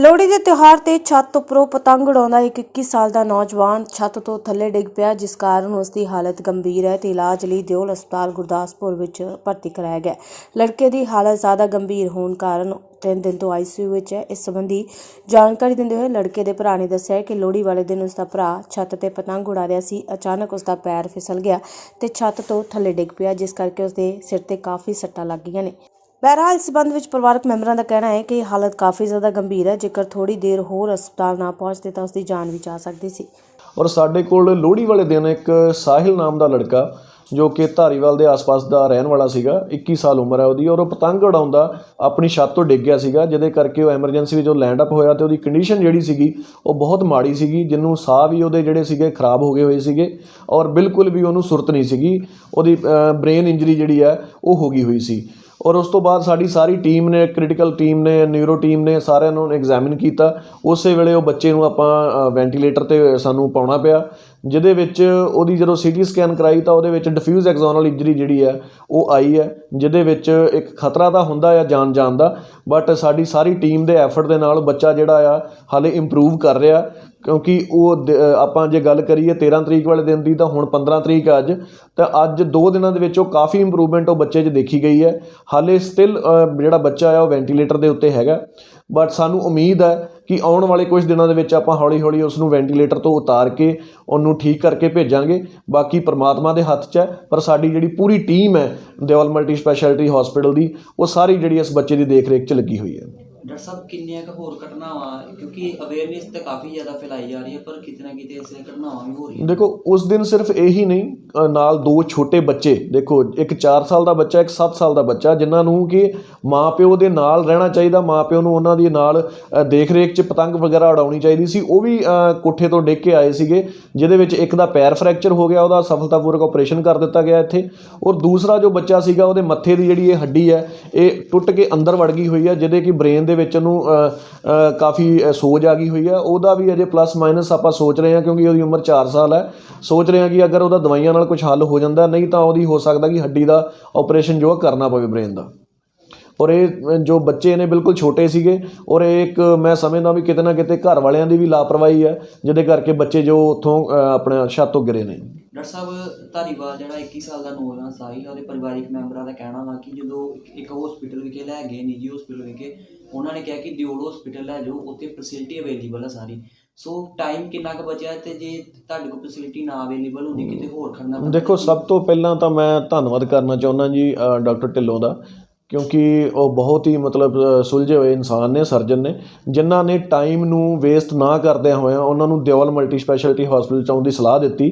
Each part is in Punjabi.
ਲੋਹੜੀ ਦੇ ਤਿਉਹਾਰ ਤੇ ਛੱਤ ਉੱਪਰੋਂ ਪਤੰਗ ਉਡਾਉਂਦਾ ਇੱਕ 21 ਸਾਲ ਦਾ ਨੌਜਵਾਨ ਛੱਤ ਤੋਂ ਥੱਲੇ ਡਿੱਗ ਪਿਆ, ਜਿਸ ਕਾਰਨ ਉਸ ਦੀ ਹਾਲਤ ਗੰਭੀਰ ਹੈ ਤੇ ਇਲਾਜ ਲਈ ਦਿਓਲ ਹਸਪਤਾਲ ਗੁਰਦਾਸਪੁਰ ਵਿੱਚ ਭਰਤੀ ਕਰਾਇਆ ਗਿਆ। ਲੜਕੇ ਦੀ ਹਾਲਤ ਜ਼ਿਆਦਾ ਗੰਭੀਰ ਹੋਣ ਕਾਰਨ ਤਿੰਨ ਦਿਨ ਤੋਂ ਆਈਸੀਯੂ ਵਿੱਚ ਹੈ। ਇਸ ਸੰਬੰਧੀ ਜਾਣਕਾਰੀ ਦਿੰਦੇ ਹੋਏ ਲੜਕੇ ਦੇ ਭਰਾ ਨੇ ਦੱਸਿਆ ਕਿ ਲੋਹੜੀ ਵਾਲੇ ਦਿਨ ਉਸ ਦਾ ਭਰਾ ਛੱਤ ਤੇ ਪਤੰਗ ਉਡਾ ਰਿਹਾ ਸੀ। ਅਚਾਨਕ ਉਸ ਦਾ ਪੈਰ ਫਿਸਲ ਗਿਆ ਤੇ ਛੱਤ ਤੋਂ ਥੱਲੇ ਡਿੱਗ ਪਿਆ, ਜਿਸ ਕਰਕੇ ਉਸ ਦੇ ਸਿਰ ਤੇ ਕਾਫੀ ਸੱਟਾਂ ਲੱਗ ਗਈਆਂ ਨੇ। ਬਹਰਹਾਲ ਇਸ ਸੰਬੰਧ ਵਿੱਚ ਪਰਿਵਾਰਕ ਮੈਂਬਰਾਂ ਦਾ ਕਹਿਣਾ ਹੈ ਕਿ ਹਾਲਤ ਕਾਫੀ ਜ਼ਿਆਦਾ ਗੰਭੀਰ ਹੈ। ਜੇਕਰ ਥੋੜੀ ਦੇਰ ਹੋਰ ਹਸਪਤਾਲ ਨਾ ਪਹੁੰਚਦੇ ਤਾਂ ਉਸ ਦੀ ਜਾਨ ਵੀ ਜਾ ਸਕਦੀ ਸੀ। ਔਰ ਸਾਡੇ ਕੋਲ ਲੋਹੜੀ ਵਾਲੇ ਦਿਨ ਇੱਕ ਸਾਹਿਲ ਨਾਮ ਦਾ ਲੜਕਾ, ਜੋ ਕਿ ਧਾਰੀਵਾਲ ਦੇ ਆਸ-ਪਾਸ ਦਾ ਰਹਿਣ ਵਾਲਾ ਸੀਗਾ 21 ਸਾਲ ਉਮਰ ਹੈ ਉਹਦੀ, ਔਰ ਉਹ ਪਤੰਗ ਉਡਾਉਂਦਾ ਆਪਣੀ ਛੱਤ ਤੋਂ ਡਿੱਗ ਗਿਆ ਸੀਗਾ, ਜਿਹਦੇ ਕਰਕੇ ਉਹ ਐਮਰਜੈਂਸੀ ਵਿੱਚ ਉਹ ਲੈਂਡ ਅਪ ਹੋਇਆ ਤੇ ਉਹਦੀ ਕੰਡੀਸ਼ਨ ਜਿਹੜੀ ਸੀਗੀ, ਉਹ ਬਹੁਤ ਮਾੜੀ ਸੀਗੀ, ਜਿਹਨੂੰ ਸਾਹ ਵੀ ਉਹਦੇ ਜਿਹੜੇ ਸੀਗੇ ਖਰਾਬ ਹੋ ਗਏ ਹੋਏ ਸੀਗੇ, ਔਰ ਬਿਲਕੁਲ ਵੀ ਉਹਨੂੰ ਸੁਰਤ ਨਹੀਂ ਸੀਗੀ, ਉਹਦੀ ਬ੍ਰੇਨ ਇੰਜਰੀ ਜਿਹੜੀ ਹੈ, ਉਹ ਹੋ ਗਈ ਹੋਈ ਸੀ। ਔਰ ਉਸ ਤੋਂ ਬਾਅਦ ਸਾਡੀ ਸਾਰੀ ਟੀਮ ਨੇ ਕ੍ਰਿਟੀਕਲ ਟੀਮ ਨੇ ਨਿਊਰੋ ਟੀਮ ਨੇ ਸਾਰਿਆਂ ਨੂੰ ਐਗਜ਼ਾਮਿਨ ਕੀਤਾ। ਉਸੇ ਵੇਲੇ ਉਹ ਬੱਚੇ ਨੂੰ ਆਪਾਂ ਵੈਂਟੀਲੇਟਰ ਤੇ ਸਾਨੂੰ ਪਾਉਣਾ ਪਿਆ। ਜਿਹਦੇ ਵਿੱਚ ਉਹਦੀ ਜਦੋਂ ਸੀਟੀ ਸਕੈਨ ਕਰਾਈ ਤਾਂ ਉਹਦੇ ਵਿੱਚ ਡਿਫਿਊਜ਼ ਐਗਜ਼ੋਨਲ ਇੰਜਰੀ ਜਿਹੜੀ ਹੈ ਉਹ ਆਈ ਹੈ, ਜਿਹਦੇ ਵਿੱਚ ਇੱਕ ਖਤਰਾ ਤਾਂ ਹੁੰਦਾ ਆ ਜਾਨ ਜਾਨ ਦਾ ਬਟ ਸਾਡੀ ਸਾਰੀ ਟੀਮ ਦੇ ਐਫਰਟ ਦੇ ਨਾਲ ਬੱਚਾ ਜਿਹੜਾ ਆ, ਹਾਲੇ ਇੰਪਰੂਵ ਕਰ ਰਿਹਾ, ਕਿਉਂਕਿ ਉਹ ਆਪਾਂ ਜੇ ਗੱਲ ਕਰੀਏ 13 ਤਰੀਕ ਵਾਲੇ ਦਿਨ ਦੀ ਤਾਂ ਹੁਣ 15 ਤਰੀਕ ਆ ਅੱਜ, ਤਾਂ ਅੱਜ 2 ਦਿਨਾਂ ਦੇ ਵਿੱਚ ਉਹ ਕਾਫੀ ਇੰਪਰੂਵਮੈਂਟ ਉਹ ਬੱਚੇ 'ਚ ਦੇਖੀ ਗਈ ਹੈ, ਹਾਲੇ ਸਟਿਲ ਜਿਹੜਾ ਬੱਚਾ ਆ ਉਹ ਵੈਂਟੀਲੇਟਰ ਦੇ ਉੱਤੇ ਹੈਗਾ ਬਟ ਸਾਨੂੰ ਉਮੀਦ ਹੈ ਕਿ ਆਉਣ ਵਾਲੇ ਕੁਝ ਦਿਨਾਂ ਦੇ ਵਿੱਚ ਆਪਾਂ ਹੌਲੀ-ਹੌਲੀ ਉਸ ਨੂੰ ਵੈਂਟੀਲੇਟਰ ਤੋਂ ਉਤਾਰ ਕੇ ਉਹਨੂੰ ਠੀਕ ਕਰਕੇ ਭੇਜਾਂਗੇ। ਬਾਕੀ ਪ੍ਰਮਾਤਮਾ ਦੇ ਹੱਥ 'ਚ ਹੈ, ਪਰ ਸਾਡੀ ਜਿਹੜੀ ਪੂਰੀ ਟੀਮ ਹੈ ਦਿਓਲ ਮਲਟੀ ਸਪੈਸ਼ਲਿਟੀ ਹਸਪੀਟਲ ਦੀ, ਉਹ ਸਾਰੀ ਜਿਹੜੀ ਇਸ ਬੱਚੇ ਦੀ ਦੇਖ-ਰੇਖ 'ਚ ਲੱਗੀ ਹੋਈ ਹੈ। ਡਾਕਟਰ ਸਾਹਿਬ ਕਿੰਨੀਆਂ ਕੁ ਹੋਰ ਘਟਨਾਵਾਂ ਕਿਉਂਕਿ ਅਵੇਅਰਨੈਸ ਤੇ ਕਾਫੀ ਜ਼ਿਆਦਾ ਫੈਲਾਈ ਜਾ ਰਹੀ ਹੈ ਪਰ ਕਿਤੇ ਨਾ ਕਿਤੇ ਐਸੀਆਂ ਘਟਨਾਵਾਂ ਵੀ ਹੋ ਰਹੀਆਂ ਦੇਖੋ ਉਸ ਦਿਨ ਸਿਰਫ ਇਹੀ ਨਹੀਂ ਅ, ਨਾਲ ਦੋ ਛੋਟੇ ਬੱਚੇ ਦੇਖੋ ਇੱਕ 4 ਸਾਲ ਦਾ ਬੱਚਾ ਇੱਕ 7 ਸਾਲ ਦਾ ਬੱਚਾ ਜਿਨ੍ਹਾਂ ਨੂੰ ਕਿ ਮਾਪਿਓ ਦੇ ਨਾਲ ਰਹਿਣਾ ਚਾਹੀਦਾ ਮਾਪਿਓ ਨੂੰ ਉਹਨਾਂ ਦੀ ਨਾਲ ਅ, ਦੇਖ-ਰੇਖ 'ਚ ਪਤੰਗ ਵਗੈਰਾ ਉਡਾਉਣੀ ਚਾਹੀਦੀ ਸੀ ਉਹ ਵੀ ਅ, ਕੋਠੇ ਤੋਂ ਡਿੱਗ ਕੇ ਆਏ ਸੀਗੇ ਜਿਹਦੇ ਵਿੱਚ ਇੱਕ ਦਾ ਪੈਰ ਫ੍ਰੈਕਚਰ ਹੋ ਗਿਆ ਉਹਦਾ ਸਫਲਤਾਪੂਰਵਕ ਆਪਰੇਸ਼ਨ ਕਰ ਦਿੱਤਾ ਗਿਆ ਇੱਥੇ ਔਰ ਦੂਸਰਾ ਜੋ ਬੱਚਾ ਸੀਗਾ ਉਹਦੇ ਮੱਥੇ ਦੀ ਜਿਹੜੀ ਇਹ ਹੱਡੀ ਹੈ ਇਹ ਟੁੱਟ ਕੇ ਅੰਦਰ ਵੜ ਗਈ ਹੋਈ ਹੈ ਜਿਹਦੇ ਕਿ ਬ੍ਰੇਨ ਦੇ ਵਿੱਚ ਉਹਨੂੰ ਕਾਫੀ ਅ, ਸੋਜ ਆ ਗਈ ਹੋਈ ਹੈ। ਉਹਦਾ ਵੀ ਅਜੇ ਪਲੱਸ ਮਾਈਨਸ ਆਪਾਂ ਸੋਚ ਰਹੇ ਹਾਂ ਕਿਉਂਕਿ ਉਹਦੀ ਉਮਰ 4 ਸਾਲ ਹੈ। ਸੋਚ ਰਹੇ ਹਾਂ ਕਿ ਅਗਰ ਉਹਦਾ ਦਵਾਈਆਂ ਨਾਲ ਕੁਝ ਹੱਲ ਹੋ ਜਾਂਦਾ ਨਹੀਂ ਤਾਂ ਉਹਦੀ ਹੋ ਸਕਦਾ ਕਿ ਹੱਡੀ ਦਾ ਆਪਰੇਸ਼ਨ ਜੋ ਕਰਨਾ ਪਵੇ ਬ੍ਰੇਨ ਦਾ। ਔਰ ਇਹ ਜੋ ਬੱਚੇ ਨੇ ਬਿਲਕੁਲ ਛੋਟੇ ਸੀਗੇ ਔਰ ਇਹ ਇੱਕ ਮੈਂ ਸਮਝਦਾ ਵੀ ਕਿਤੇ ਨਾ ਕਿਤੇ ਘਰ ਵਾਲਿਆਂ ਦੀ ਵੀ ਲਾਪਰਵਾਹੀ ਹੈ ਜਿਹਦੇ ਕਰਕੇ ਬੱਚੇ ਜੋ ਉੱਥੋਂ ਆਪਣਾ ਛੱਤ ਤੋਂ ਗਿਰੇ ਨੇ। ਡਾਕਟਰ ਸਾਹਿਬ ਧਾਰੀਵਾਲ ਜਿਹੜਾ 21 ਸਾਲ ਦਾ ਨੌਜਵਾਨ ਸਾਹਿਲ ਉਹਦੇ ਪਰਿਵਾਰਿਕ ਮੈਂਬਰਾਂ ਦਾ ਕਹਿਣਾ ਵਾ ਕਿ ਜਦੋਂ ਇੱਕ- ਹਸਪੀਟਲ ਵਿਖੇ ਲੈ ਗਏ ਨਿੱਜੀ ਹਸਪੀਟਲ ਵਿਖੇ ਉਹਨਾਂ ਨੇ ਕਿਹਾ ਕਿ ਦਿਓੜ ਹਸਪੀਟਲ ਲੈ ਜਾਓ ਉੱਥੇ ਫੈਸਿਲਿਟੀ ਅਵੇਲੇਬਲ ਹੈ ਸਾਰੀ। ਸੋ ਟਾਈਮ ਕਿੰਨਾ ਕੁ ਬਚਿਆ ਤੇ ਜੇ ਤੁਹਾਡੇ ਕੋਲ ਫੈਸਿਲਿਟੀ ਨਾ ਅਵੇਲੇਬਲ ਹੁੰਦੀ ਕਿਤੇ ਹੋਰ ਖੜਨਾ ਦੇਖੋ ਸਭ ਤੋਂ ਪਹਿਲਾਂ ਤਾਂ ਮੈਂ ਧੰਨਵਾਦ ਕਰਨਾ ਚਾਹੁੰਦਾ ਜੀ ਡਾਕਟਰ ਢਿੱਲੋਂ ਦਾ ਕਿਉਂਕਿ ਉਹ ਬਹੁਤ ਹੀ ਮਤਲਬ ਸੁਲਝੇ ਹੋਏ ਇਨਸਾਨ ਨੇ ਸਰਜਨ ਨੇ ਜਿਨ੍ਹਾਂ ਨੇ ਟਾਈਮ ਨੂੰ ਵੇਸਟ ਨਾ ਕਰਦਿਆਂ ਹੋਇਆਂ ਉਹਨਾਂ ਨੂੰ ਦਿਓਲ ਮਲਟੀ ਸਪੈਸ਼ਲਿਟੀ ਹਸਪੀਟਲ ਚ ਆਉਣ ਦੀ ਸਲਾਹ ਦਿੱਤੀ।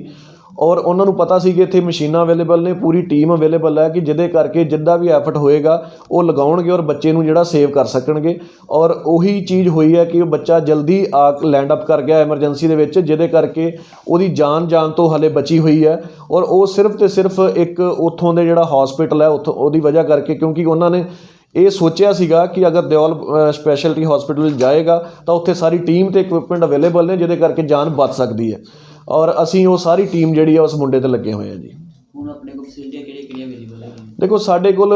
ਔਰ ਉਹਨਾਂ ਨੂੰ ਪਤਾ ਸੀ ਕਿ ਇੱਥੇ ਮਸ਼ੀਨਾਂ ਅਵੇਲੇਬਲ ਨੇ, ਪੂਰੀ ਟੀਮ ਅਵੇਲੇਬਲ ਹੈ ਕਿ ਜਿਹਦੇ ਕਰਕੇ ਜਿੱਦਾਂ ਵੀ ਐਫਰਟ ਹੋਏਗਾ, ਉਹ ਲਗਾਉਣਗੇ ਔਰ ਬੱਚੇ ਨੂੰ ਜਿਹੜਾ ਸੇਵ ਕਰ ਸਕਣਗੇ। ਔਰ ਉਹੀ ਚੀਜ਼ ਹੋਈ ਹੈ ਕਿ ਉਹ ਬੱਚਾ ਜਲਦੀ ਆ ਲੈਂਡ ਅਪ ਕਰ ਗਿਆ ਐਮਰਜੈਂਸੀ ਦੇ ਵਿੱਚ, ਜਿਹਦੇ ਕਰਕੇ ਉਹਦੀ ਜਾਨ ਜਾਨ ਤੋਂ ਹਲੇ ਬਚੀ ਹੋਈ ਹੈ। ਔਰ ਉਹ ਸਿਰਫ ਤੇ ਸਿਰਫ ਇੱਕ ਉੱਥੋਂ ਦੇ ਜਿਹੜਾ ਹਸਪੀਟਲ ਹੈ, ਉੱਥੋਂ ਉਹਦੀ ਵਜ੍ਹਾ ਕਰਕੇ ਕਿਉਂਕਿ ਉਹਨਾਂ ਨੇ ਇਹ ਸੋਚਿਆ ਸੀਗਾ ਕਿ ਅਗਰ ਦਿਓਲ ਸਪੈਸ਼ਲਿਟੀ ਹਸਪੀਟਲ ਜਾਏਗਾ, ਤਾਂ ਉੱਥੇ ਸਾਰੀ ਟੀਮ ਤੇ ਇਕਵਿਪਮੈਂਟ ਅਵੇਲੇਬਲ ਨੇ, ਜਿਹਦੇ ਕਰਕੇ ਜਾਨ ਬਚ ਸਕਦੀ ਹੈ। ਔਰ ਅਸੀਂ ਉਹ ਸਾਰੀ ਟੀਮ ਜਿਹੜੀ ਆ ਉਸ ਮੁੰਡੇ ਤੇ ਲੱਗੇ ਹੋਏ ਆ ਜੀ। ਹੁਣ ਆਪਣੇ ਕੋਲ ਫੈਸਿਲਿਟੀਆਂ ਕਿਹੜੀਆਂ ਕਿਹੜੀਆਂ ਅਵੇਲੇਬਲ ਹੈ ਦੇਖੋ ਸਾਡੇ ਕੋਲ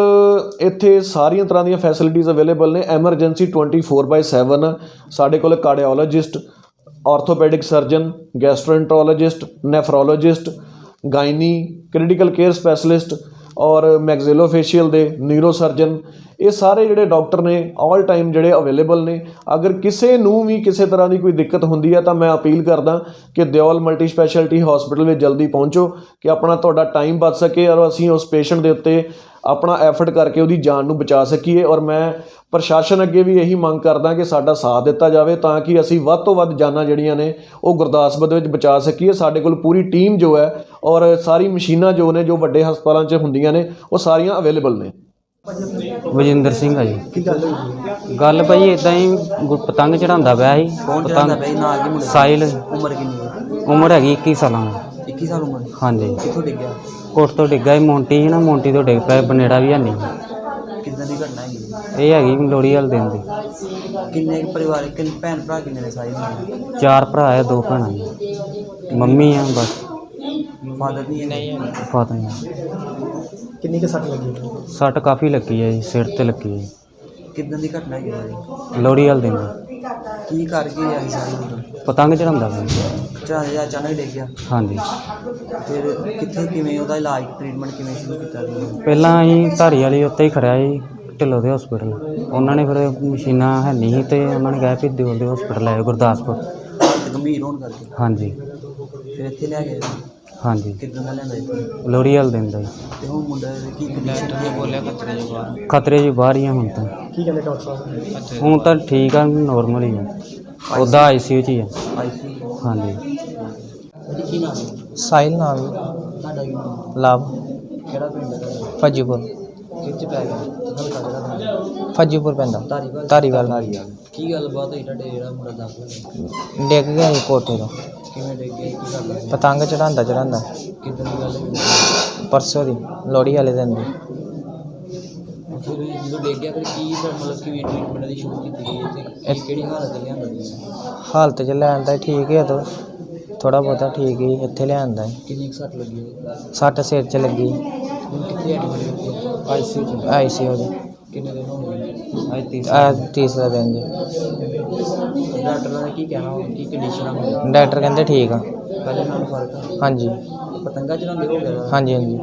ਇੱਥੇ ਸਾਰੀਆਂ ਤਰ੍ਹਾਂ ਦੀਆਂ ਫੈਸਿਲਿਟੀਆਂ ਅਵੇਲੇਬਲ ਨੇ। ਐਮਰਜੈਂਸੀ 24/7 ਸਾਡੇ ਕੋਲ cardiologist orthopaedic surgeon gastroenterologist nephrologist gynae critical care specialist ਔਰ ਮੈਗਜ਼ੀਲੋਫੇਸ਼ੀਅਲ ਦੇ ਨਿਊਰੋ ਸਰਜਨ ਇਹ ਸਾਰੇ ਜਿਹੜੇ ਡਾਕਟਰ ਨੇ ਆਲ ਟਾਈਮ ਜਿਹੜੇ ਅਵੇਲੇਬਲ ਨੇ। ਅਗਰ ਕਿਸੇ ਨੂੰ ਵੀ ਕਿਸੇ ਤਰ੍ਹਾਂ ਦੀ ਕੋਈ ਦਿੱਕਤ ਹੁੰਦੀ ਹੈ ਤਾਂ ਮੈਂ ਅਪੀਲ ਕਰਦਾ ਕਿ ਦਿਓਲ ਮਲਟੀ ਸਪੈਸ਼ਲਿਟੀ ਹਸਪੀਟਲ ਵਿੱਚ ਜਲਦੀ ਪਹੁੰਚੋ, ਕਿ ਆਪਣਾ ਤੁਹਾਡਾ ਟਾਈਮ ਬਚ ਸਕੇ। ਔਰ ਅਸੀਂ ਉਸ ਪੇਸ਼ੈਂਟ ਦੇ ਉੱਤੇ ਆਪਣਾ ਐਫਰਟ ਕਰਕੇ ਉਹਦੀ ਜਾਨ ਨੂੰ ਬਚਾ ਸਕੀਏ ਔਰ ਮੈਂ ਪ੍ਰਸ਼ਾਸਨ ਅੱਗੇ ਵੀ ਇਹੀ ਮੰਗ ਕਰਦਾ ਕਿ ਸਾਡਾ ਸਾਥ ਦਿੱਤਾ ਜਾਵੇ ਤਾਂ ਕਿ ਅਸੀਂ ਵੱਧ ਤੋਂ ਵੱਧ ਜਾਨਾਂ ਜਿਹੜੀਆਂ ਨੇ ਉਹ ਗੁਰਦਾਸਪੁਰ ਦੇ ਵਿੱਚ ਬਚਾ ਸਕੀਏ। ਸਾਡੇ ਕੋਲ ਪੂਰੀ ਟੀਮ ਜੋ ਹੈ ਔਰ ਸਾਰੀ ਮਸ਼ੀਨਾਂ ਜੋ ਨੇ ਜੋ ਵੱਡੇ ਹਸਪਤਾਲਾਂ 'ਚ ਹੁੰਦੀਆਂ ਨੇ ਉਹ ਸਾਰੀਆਂ ਅਵੇਲੇਬਲ ਨੇ। ਵਜਿੰਦਰ ਸਿੰਘ ਆ ਜੀ। ਕੀ ਗੱਲ ਹੋਈ ਗੱਲ ਭਾਈ ਇਦਾਂ ਹੀ ਗੁ- ਪਤੰਗ ਚੜਾਉਂਦਾ ਪਿਆ ਸੀ। ਕੌਣ ਚੜਾਉਂਦਾ ਪਿਆ ਸੀ? ਨਾਂ ਕੀ ਮੁੰਡੇ ਦਾ? ਸਾਇਲ। ਉਮਰ ਕਿੰਨੀ ਹੈ? ਉਮਰ ਹੈਗੀ 21 ਸਾਲਾਂ ਦੀ। 21 ਸਾਲ ਉਮਰ ਹਾਂਜੀ। ਕਿੱਥੋਂ ਡਿੱਗਿਆ? ਕੋਟ ਤੋਂ ਡਿੱਗਾ ਸੀ ਮੋਂਟੀ ਸੀ ਨਾ ਮੋਂਟੀ ਤੋਂ ਡਿੱਗ ਪਿਆ ਬਨੇੜਾ ਵੀ ਹੈ ਨਹੀਂ। ਕਿੱਦਾਂ ਦੀ ਘਟਨਾ ਹੈਗੀ? ਇਹ ਹੈਗੀ ਲੋੜੀ ਵਾਲੇ ਦਿਨ ਦੀ। ਕਿੰਨੇ ਕੁ ਪਰਿਵਾਰ ਕਿੰਨੇ ਭੈਣ ਭਰਾ ਕਿੰਨੇ ਨੇ ਦੇ ਚਾਰ ਭਰਾ ਆ ਦੋ ਭੈਣਾਂ ਜੀ ਮੰਮੀ ਆ ਬਸ। ਫਾਦਰ ਨਹੀਂ ਨਹੀਂ ਫਾਦਰ ਨੇ ਕਿੰਨੀ ਕੁ ਸੱਟ ਲੱਗੀ? ਸੱਟ ਕਾਫੀ ਲੱਗੀ ਹੈ ਜੀ ਸਿਰ ਤੇ ਲੱਗੀ ਹੈ। ਕਿੱਦਾਂ ਦੀ ਘਟਨਾ ਹੈਗੀ? ਹੈ ਲੋੜੀ ਵਾਲੇ ਦਿਨ ਦੀ। ਕੀ ਕਰ ਗਏ ਆ ਸਾਰੀ ਪਤੰਗ ਚੜਾਉਂਦਾ ਸੀ। ਚਾਹੇ ਅਚਾਨਕ ਡਿੱਗ ਗਿਆ। ਹਾਂਜੀ। ਫਿਰ ਕਿੱਥੇ ਕਿਵੇਂ ਉਹਦਾ ਇਲਾਜ ਟ੍ਰੀਟਮੈਂਟ ਕਿਵੇਂ ਸ਼ੁਰੂ ਕੀਤਾ ਪਹਿਲਾਂ ਅਸੀਂ ਧਾਰੀ ਵਾਲੀ ਉੱਤੇ ਹੀ ਖੜਿਆ ਸੀ ਢਿੱਲੋਂ ਦੇ ਹਸਪੀਟਲ ਉਹਨਾਂ ਨੇ ਫਿਰ ਮਸ਼ੀਨਾਂ ਹੈ ਨਹੀਂ ਸੀ ਤੇ ਉਹਨਾਂ ਨੇ ਕਿਹਾ ਵੀ ਦਿਓਲ ਦੇ ਹਸਪੀਟਲ ਆਇਓ ਗੁਰਦਾਸਪੁਰ। ਹਾਲਤ ਗੰਭੀਰ ਹੋਣ ਕਰਕੇ। ਹਾਂਜੀ। ਫਿਰ ਇੱਥੇ ਲੈ ਗਏ। ਹਾਂਜੀ। ਕਿੱਦਾਂ ਦਾ ਲੈਂਦਾ ਇੱਥੇ ਲੋਹੜੀ ਵਾਲੇ ਦਿਨ ਦਾ ਜੀ। ਤੇ ਉਹ ਮੁੰਡਾ ਕੀ ਕੰਡੀਸ਼ਨ ਹੈ? ਬੋਲਿਆ ਖਤਰੇ ਦੇ ਬਾਹਰ ਖਤਰੇ ਜੀ ਬਾਹਰ ਹੀ ਆ ਹੁਣ ਤਾਂ। ਕੀ ਕਹਿੰਦੇ ਡਾਕਟਰ ਸਾਹਿਬ? ਹੁਣ ਤਾਂ ਠੀਕ ਆ ਨਾਰਮਲ ਹੀ ਆ। ਉਹਦਾ ਆਈਸੀਯੂ 'ਚ ਹੀ ਆ। ਆਈਸੀ ਹਾਂਜੀ। ਉਹਦੀ ਕੀ ਨਾਮ ਹੈ? ਸਾਹਿਲ ਨਾਮ ਹੈ, ਤੁਹਾਡਾ ਕੀ ਨਾਮ? ਲਵ। ਕਿਹੜਾ ਪਿੰਡ ਹੈ ਤੁਹਾਡਾ? ਫੱਜੀਪੁਰ ਕਿੱਥੇ ਪੈ ਗਿਆ? ਹਲਕਾ ਜਿਹੜਾ ਤੁਹਾਡਾ ਫੱਜੀਪੁਰ ਪੈਂਦਾ ਧਾਰੀਵਾਲ। ਧਾਰੀਵਾਲ। ਕੀ ਗੱਲਬਾਤ ਹੋਈ ਤੁਹਾਡੇ ਜਿਹੜਾ ਮੁੰਡਾ ਦਾਖਲ ਹੈ ਡਿੱਗ ਗਿਆ ਸੀ ਕੋਠੇ ਤੋਂ। ਕਿਵੇਂ ਡਿੱਗ ਗਿਆ? ਕੀ ਕਰਦਾ ਸੀ ਪਤੰਗ ਚੜਾਉਂਦਾ ਚੜਾਉਂਦਾ ਕਿੱਦਾਂ ਦੀ ਗੱਲ ਹੋਈ? ਪਰਸੋਂ ਦੀ ਲੋਹੜੀ ਵਾਲੇ ਦਿਨ ਦੀ। ਫਿਰ ਜਦੋਂ ਡਿੱਗ ਗਿਆ ਫਿਰ ਕੀ ਫਿਰ ਮਤਲਬ ਕਿਵੇਂ ਟ੍ਰੀਟਮੈਂਟ ਦੀ ਸ਼ੁਰੂ ਕੀਤੀ ਗਈ ਤੇ ਕੀ- ਕਿਹੜੀ ਹਾਲਤ ਲਿਆਂਦਾ ਸੀ ਹਾਲਤ 'ਚ ਲੈਣ ਦਾ ਠੀਕ ਹੈ ਤੋ। ਥੋੜਾ ਬਹੁਤਾ ਠੀਕ ਹੀ ਇੱਥੇ ਲਿਆਂਦਾ ਹੈ ਕਿੰਨੀ ਕੁ ਸੱਟ ਲੱਗੀ ਉਹਦੇ? ਸੱਟ ਸਿਰ 'ਚ ਲੱਗੀ ਹੁਣ ਕਿੱਥੇ ਐਡਮਿਟ ਆਈਸੀਯੂ 'ਚ ਆਈਸੀਯੂ ਦੇ ਕਿੰਨੇ ਦਿਨ ਹੋ ਗਏ ਆ ਤੀਸਰਾ ਦਿਨ ਜੀ ਡਾਕਟਰਾਂ ਨੇ ਕੀ ਕਹਿਣਾ ਵਾ? ਕੀ ਕੰਡੀਸ਼ਨ ਆ ਮੁੰਡੇ ਡਾਕਟਰ ਕਹਿੰਦੇ ਠੀਕ ਆ ਪਹਿਲੇ ਨਾਲੋਂ ਫ਼ਰਕ ਆ ਹਾਂਜੀ ਪਤੰਗਾ ਚਲਾਉਂਦੇ ਹੋ ਗਿਆ ਹਾਂਜੀ ਹਾਂਜੀ